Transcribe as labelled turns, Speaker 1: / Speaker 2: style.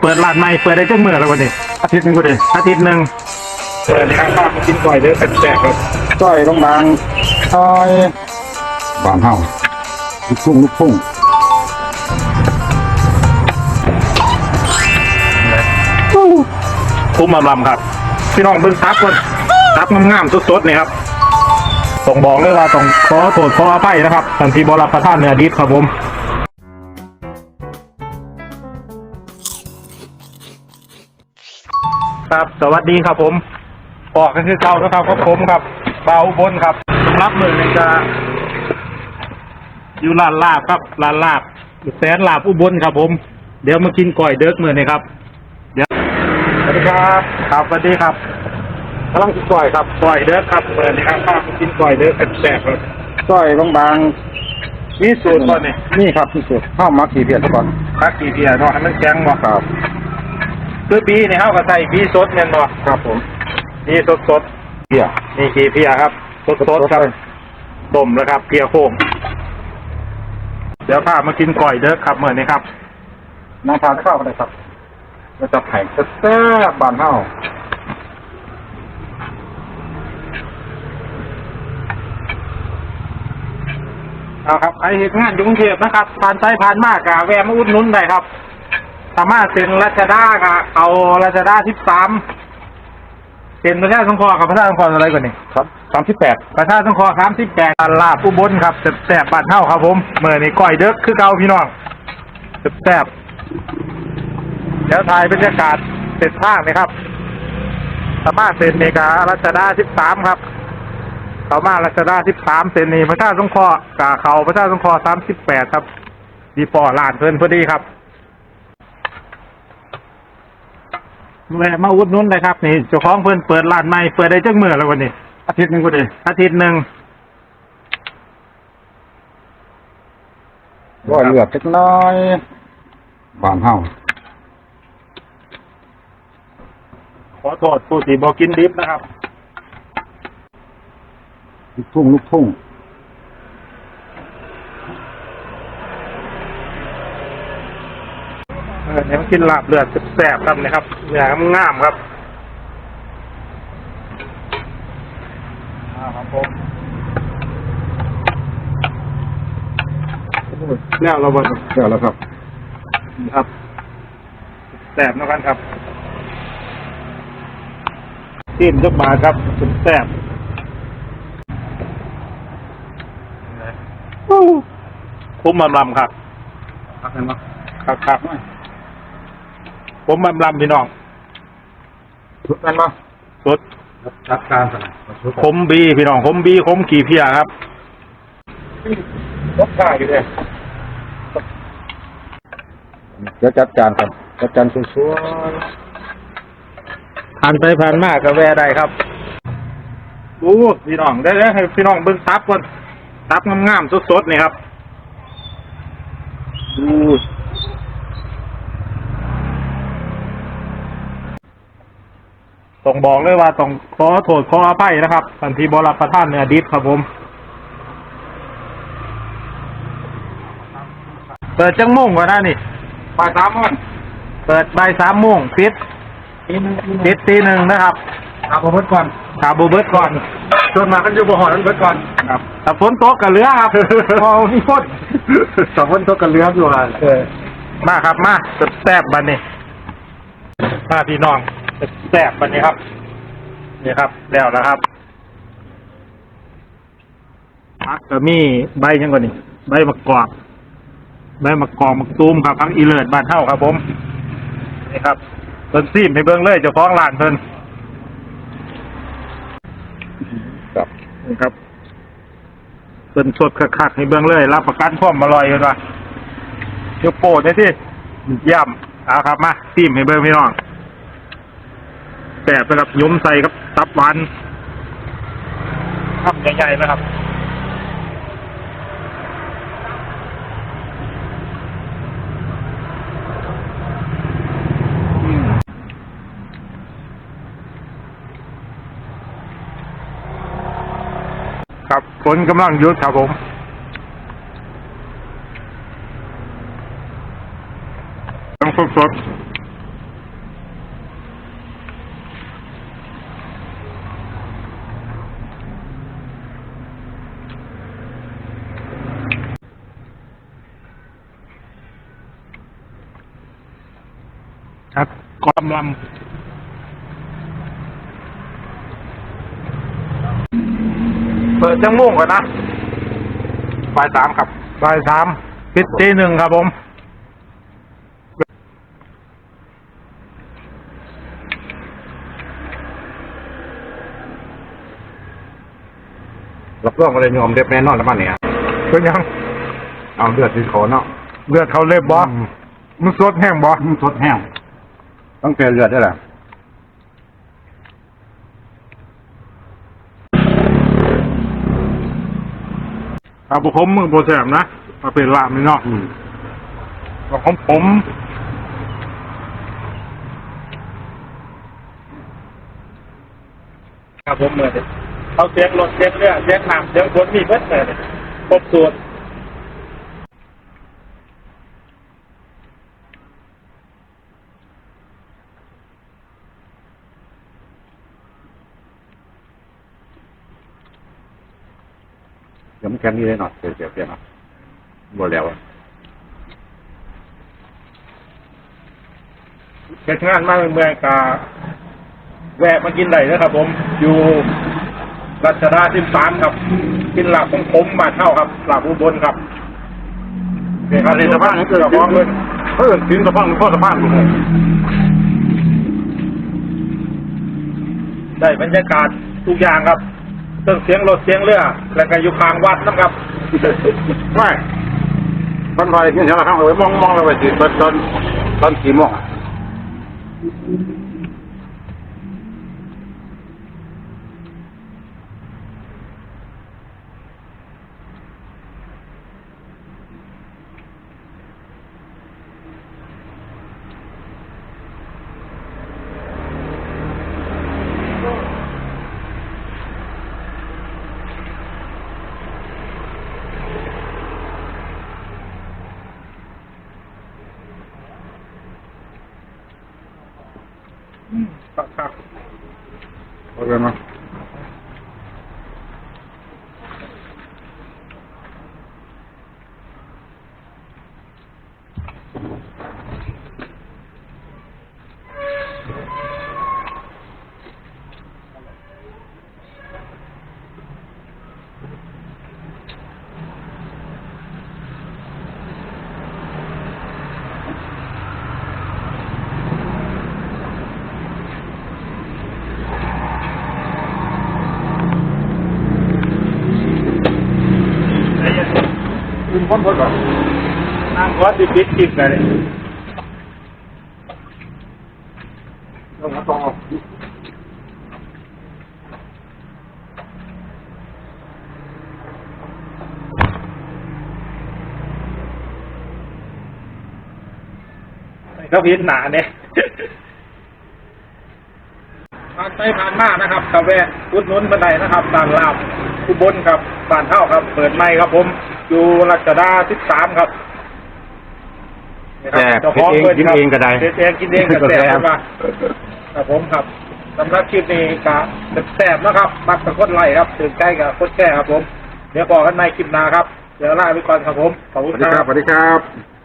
Speaker 1: เปิดร้านใหม่เปิดได้จังมื้อแล้ววันนี้
Speaker 2: อาทิตย์หนึงก็ได้
Speaker 1: อาทิตย์หนึงเปิดข้างบ้านมากินก่อยเด้อแซ่บๆครับ
Speaker 2: ก้อยลงบางซอยบานเฮาลูกทุ่งลูกทุ่ง
Speaker 1: คุ้มอำลำครับ พี่น้องเบิ่งซับก่อนซับงามๆสดๆนี่ครับต้องบอกเลยว่าต้องขอโทษขออภัยนะครับท่านที่บ่รับประทานเนื้อดิบครับผม ครับ สวัสดีครับผมออกกันคือเก่านะครับครับผมครับเบาอุบนครับรับมือนี่จะอยู่ร้านลาบครับร้านลาบแสนลาบอุบลครับ ผม เดี๋ยวมากินก่อยเด็กมือนี่ครับ เดี๋ยวสวัสดีครับครับสวัสดีครับกำลังกินก่อยครับก่อยเด็กครับมือนี่ครับมากินก่อยเด็กแซ่บๆครับ
Speaker 2: ก้อยลงบาง
Speaker 1: มีสูตรก่อนนี่
Speaker 2: นี่ครับที่สุดข้าวมักขี้เพียรก่อน
Speaker 1: พักกี่เพียเนาะให้มันแข็งบ่
Speaker 2: ครับ
Speaker 1: คือปีนี่เฮาก็ใส่ปีสดแม่นบ่
Speaker 2: ครับผม
Speaker 1: ปีสดสด
Speaker 2: เพียร
Speaker 1: ๆนี่กี่เพียครับ สดสดๆครับต้มแล้วครับเกลียวโค้งเดี๋ยวพามากินก่อยเด้อครับเมื่อนี้ครับ
Speaker 2: นั่งทานข้าวกันเลยครับแล้วจะไผ่แซ่บๆบานเฮา
Speaker 1: เอาครับใครเห็นงานอยกรุงเทพนะครับผ่านไปผ่านมากกะแวะมาอุดหนุนได้ครับ สามารถเซ็นรัชดากะเอารัชดาทิปสามเซ็นประชาสงเคราะห์กับประชาสงเคราะห์อะไรก่อนนี่
Speaker 2: ครับสามสิบแปด
Speaker 1: ประชาสงเคราะห์สามสิบแปดลาบอุบลครับแซ่บๆบ้านเท่าครับผมเมื่อนี้ก้อยเด็กคือเก่าพี่น้องแซ่บๆแล้วถ่ายบรรยากาศเสร็จทางเลยครับสามารถเซ็นเมการัชดาทิปสามครับเขามารัชดาทิปสามเซนนีพระชาติสงเคราะห์กาเขาพระชาติสงเคราะห์สามสิบแปดครับดีฟอร์ลานเพิ่นพอดีครับ แวะมาอุดหนุนเลยครับนี่เจ้าของเพิ่นเปิดร้านใหม่เปิดได้จังมือแล้ววันนี้
Speaker 2: อาทิตย์หนึงก็ได้
Speaker 1: อาทิตย์หนึ่ง
Speaker 2: ก้อยเลือดเล็กน้อยบานเฮา
Speaker 1: ขอโทษผู้ที่บอกกินดิบนะครับ
Speaker 2: ลูกทุ่งลูกทุ่ง
Speaker 1: เออเนี่ยมากินลาบเลือดแสบๆครับนะครับเนื้องามๆครับอ่าครับผมแนวเราบน
Speaker 2: เสร็จแล้วครับ
Speaker 1: ครับแสบนะครับครับจิ้มจักบาทครับแสบคุ้มลำลำๆครับ
Speaker 2: ครับเห็นไหม
Speaker 1: ครับครับ ผมลำลำพี่น้อง
Speaker 2: ชุดนั้นมา
Speaker 1: สุด
Speaker 2: จัดการสนะชุด
Speaker 1: ขมบีพี่น้องขมบีขมขี่เพียครับ
Speaker 2: รถข้าอยู่เลยเดี๋ยวจัดการครับจัดการสวย
Speaker 1: ผ่านไปผ่านมากก็แวะได้ครับดูพี่น้องได้แล้วให้พี่น้องเบิ่งซับก่อนซับงามๆสดๆนี่ครับดู ต้องบอกเลยว่าต้องขอโทษขออภัยนะครับทันทีบรับประทานเนื้อดิบครับผมเปิดจังโมงกว่านะนี่
Speaker 2: ๆบ่ายสามโมง
Speaker 1: เปิดบ่ายสามโมงปิด
Speaker 2: ตีหนึง
Speaker 1: ปิดตีหนึ่งนะครับ
Speaker 2: เอาผมเบิดก่อน
Speaker 1: ขาบูเบิร์ตก่อน
Speaker 2: ชวนมากันอยู่บ่หอนั้นเบิดก่อน
Speaker 1: ครับแต่ฝนตกกับเรือครับพอมีฝน
Speaker 2: สองคนตัวกันเรืออยู่อะเออ
Speaker 1: มาครับมาแซ่บๆบันนี้มาพี่น้อง แซ่บๆบันนี้ครับ นี่ครับ แล้วนะครับพักก็มีใบยังก่อนนี่ใบมะกอกใบมะกอกมะตูมครับพักอีเลิศบ้านเท่าครับ ผมนี่ครับเพิ่นซีมให้เบิ่งเลยเจ้าของร้านเพิ่น
Speaker 2: ครับ
Speaker 1: นี่ครับเพิ่นสดคักๆให้เบิ่งเลยรับประกันความอร่อยเลยว่ะยกโปรดได้ที่ย่ำเอาครับมาซีมให้เบิ่งพี่น้อง แสบนะครับยมใส่ครับ ตับหวานทำใหญ่ๆนะครับครับฝนกำลังหยุดครับผมต้องสดส ครับกำลังเปิดจังม่วงก่อนนะบ่ายสามครับบ่ายสามปิดตีหนึ่งครับผม
Speaker 2: รับรองอะไรยอมเด็บแน่นอนแล้วมันเนี่ย
Speaker 1: เป็นยัง
Speaker 2: เอาเลือดที่เขาเนาะ
Speaker 1: เลือดเขาเล็บบอมันสดแห้งบอ
Speaker 2: มันสดแห้ง ต้องเปลี่ยนเลือดได้แหละ
Speaker 1: ครับผมมือโบแสบนะมาเป็นลามนี่เนาะ
Speaker 2: อืม
Speaker 1: ของผมครับผมเหมือนเขาเสียงรถเสียงเรือเสียงหนักเสียงฝนมีเพิ่มเลยครบสูตร
Speaker 2: เดี๋ยวมันแค่นี้เลยเนาะเสียเสียเปลี่ยนเนาะหมดแล้วอะ
Speaker 1: เก็บงานมากเมือยกาแวะมากินได้นะครับ ผม อยู่รัชดาสิบสามครับ กินหลับของผมมาเท่าครับหลับอุบลครับเป็น
Speaker 2: อะไรสะพานนี่เกิด
Speaker 1: เจ้าของเลย
Speaker 2: เพิ่นสินสะพานพ่อสะพานผม
Speaker 1: ได้บรรยากาศทุกอย่างครับ เครื่องเสียงรถเสียงเรือแล้วก็อยู่ข้างวัดนะครับ
Speaker 2: ไม่ตอนไปเห็นเช้าข้างเลยมองมองเลยไปสิตอนตอนตอนกี่โมงอะ
Speaker 1: ครับ
Speaker 2: โอเคมั้ย
Speaker 1: คุณพ้นพ้นก่อนนั่งรถดิบดิบจิบเลย
Speaker 2: ต้องมาต้องเอา
Speaker 1: เขาพิจหนาเนี่ยผ่านไปผ่านมานะครับกาแวะอุดนุนบันไดนะครับตานลาบอุบลครับบ้านเท่าครับ เปิดใหม่ครับผม อยู่รัชดาสิบสามครับนี่ครับ
Speaker 2: แต่
Speaker 1: เจ้าข
Speaker 2: คิด
Speaker 1: อง
Speaker 2: เอง
Speaker 1: เปิด
Speaker 2: กิน
Speaker 1: ครับ
Speaker 2: เองก็ได้
Speaker 1: เฮ็ดเองกินเองก็แซ่บครับว่าครับผมครับสำหรับคลิปนี้ก็แซ่บนะครับมักตะกดไล่ครับตื่นใจกับกดแชร์ครับผม เดี๋ยวบอกกันในคลิปหน้าครับ เดี๋ยวลาไปก่อนครับผม ขอบ
Speaker 2: ส
Speaker 1: คุณ
Speaker 2: วัสดี
Speaker 1: ค
Speaker 2: ครั
Speaker 1: รั
Speaker 2: บ บสวัสดีครับ